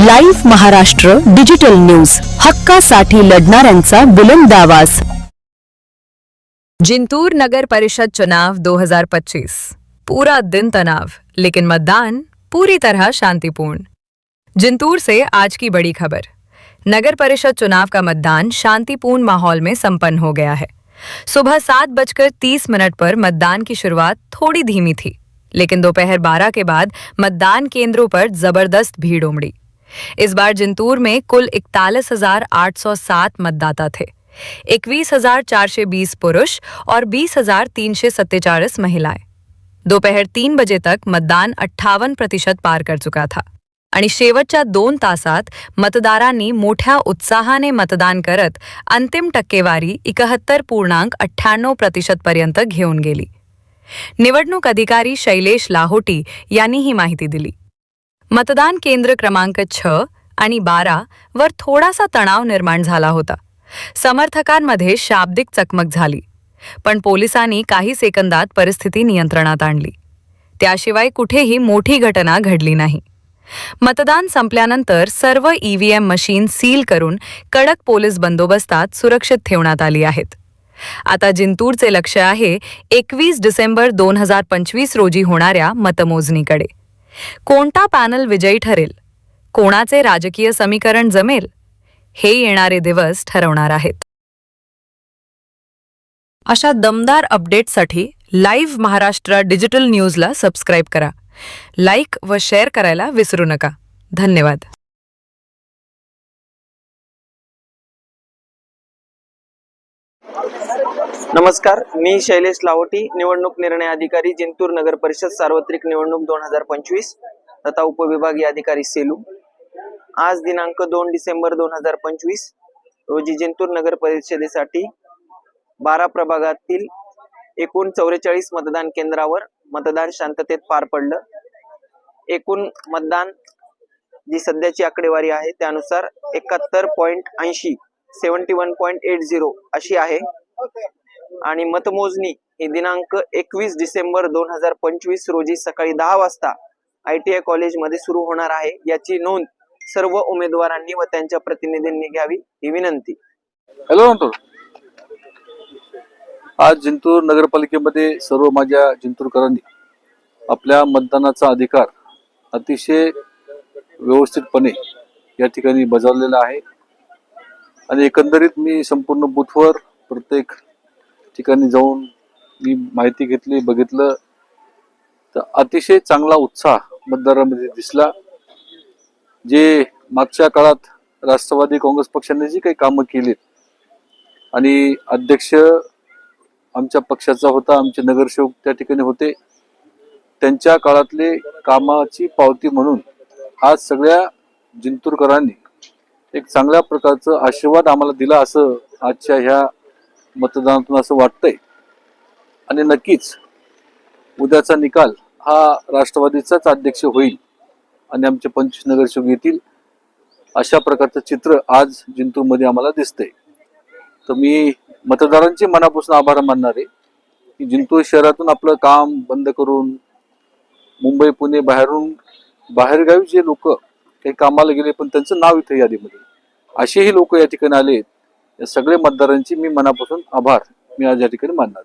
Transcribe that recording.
Live Maharashtra digital news. हक्कासाठी लढणाऱ्यांचा बुलंद आवाज़. जिंतूर नगर परिषद चुनाव 2025 पूरा दिन तनाव, लेकिन मतदान पूरी तरह शांतिपूर्ण. जिंतूर से आज की बड़ी खबर. नगर परिषद चुनाव का मतदान शांतिपूर्ण माहौल में संपन्न हो गया है. सुबह सात बजकर तीस मिनट पर मतदान की शुरुआत थोड़ी धीमी थी, लेकिन दोपहर बारह के बाद मतदान केंद्रों पर ज़बरदस्त भीड़ उमड़ी। इस बार जिंतूर में कुल इकतालीस हजार आठ सौ सात मतदाता थे। इक्कीस हजार चार सौ बीस पुरुष और बीस हजार तीन सौ सत्तेचाळीस महिलाएं। दोपहर तीन बजे तक मतदान अठ्ठावन्न प्रतिशत पार कर चुका था। आणि शेवटच्या दोन तासात मतदारांनी मोठ्या उत्साहाने मतदान करत अंतिम टक्केवारी एकाहत्तर पूर्णांक अठ्ठ्याण्णव प्रतिशत पर्यंत घेऊन गेली। निवडणूक अधिकारी शैलेश लाहोटी यांनी ही माहिती दिली। मतदान केंद्र क्रमांक छ आणि बारा वर थोडासा तणाव निर्माण झाला होता. समर्थकांमध्ये शाब्दिक चकमक झाली. पण पोलिसांनी काही सेकंदात परिस्थिती नियंत्रणात आणली. त्याशिवाय कुठेही मोठी घटना घडली नाही. मतदान संपल्यानंतर सर्व ईव्हीएम मशीन सील करून कडक पोलीस बंदोबस्तात सुरक्षित ठेवण्यात आली आहेत. आता जिंतूरचे लक्ष आहे एकवीस डिसेंबर दोन हजार पंचवीस रोजी होणाऱ्या मतमोजणीकडे. कोणता पॅनल विजयी ठरेल? कोणाचे राजकीय समीकरण जमेल? हे येणारे दिवस ठरवणार आहेत. अशा दमदार अपडेटसाठी लाईव्ह महाराष्ट्र डिजिटल न्यूजला सबस्क्राईब करा. लाईक व शेअर करायला विसरू नका. धन्यवाद. नमस्कार मी शैलेश लाहोटी निवडणूक निर्णय अधिकारी जिंतूर नगर परिषद सार्वत्रिक निवडणूक दोन हजार पंचवीस तथा उपविभागीय अधिकारी सेलू. आज दिनांक दोन डिसेंबर दोन हजार पंचवीस रोजी जिंतूर नगर परिषदेसाठी बारा प्रभागातील एकूण चौवेचाळीस मतदान केंद्रावर मतदान शांततेत पार पडलं. एकूण मतदान जी सध्याची आकडेवारी आहे त्यानुसार एकाहत्तर पॉईंट ऐंशी seventy one point eight zero अशी आहे. आणि मतमोजणी ही दिनांक एकवीस डिसेंबर दोन हजार पंचवीस रोजी सकाळी दहा वाजता आय टी आय कॉलेजमध्ये सुरू होणार आहे. याची नोंद सर्व उमेदवारांनी व त्यांच्या प्रतिनिधींनी घ्यावी ही विनंती. हॅलो आज जिंतूर नगरपालिकेमध्ये सर्व माझ्या जिंतूरकरांनी आपल्या मतदानाचा अधिकार अतिशय व्यवस्थितपणे या ठिकाणी बजावलेला आहे. आणि एकंदरीत मी संपूर्ण बूथवर प्रत्येक ठिकाणी जाऊन मी माहिती घेतली बघितलं. तर अतिशय चांगला उत्साह मतदारामध्ये दिसला. जे मागच्या काळात राष्ट्रवादी काँग्रेस पक्षाने जी काही कामं केलीत आणि अध्यक्ष आमच्या पक्षाचा होता आमचे नगरसेवक त्या ठिकाणी होते त्यांच्या काळातले कामाची पावती म्हणून आज सगळ्या जिंतूरकरांनी एक चांगल्या प्रकारचं आशीर्वाद आम्हाला दिला असं आजच्या ह्या मतदानातून असं वाटतंय. आणि नक्कीच उद्याचा निकाल हा राष्ट्रवादीचाच अध्यक्ष होईल आणि आमचे पंचवीस नगरसेवक येतील. अशा प्रकारचं चित्र आज जिंतूरमध्ये आम्हाला दिसतंय. तर मी मतदारांचे मनापासून आभार मानणार आहे की जिंतूर शहरातून आपलं काम बंद करून मुंबई पुणे बाहेरून बाहेरगावी जे लोक काही कामाला गेले पण त्यांचं नाव इथे यादीमध्ये. असेही लोक या ठिकाणी आले या सगळे मतदारांची मी मनापासून आभार. मी आज या ठिकाणी मानणार.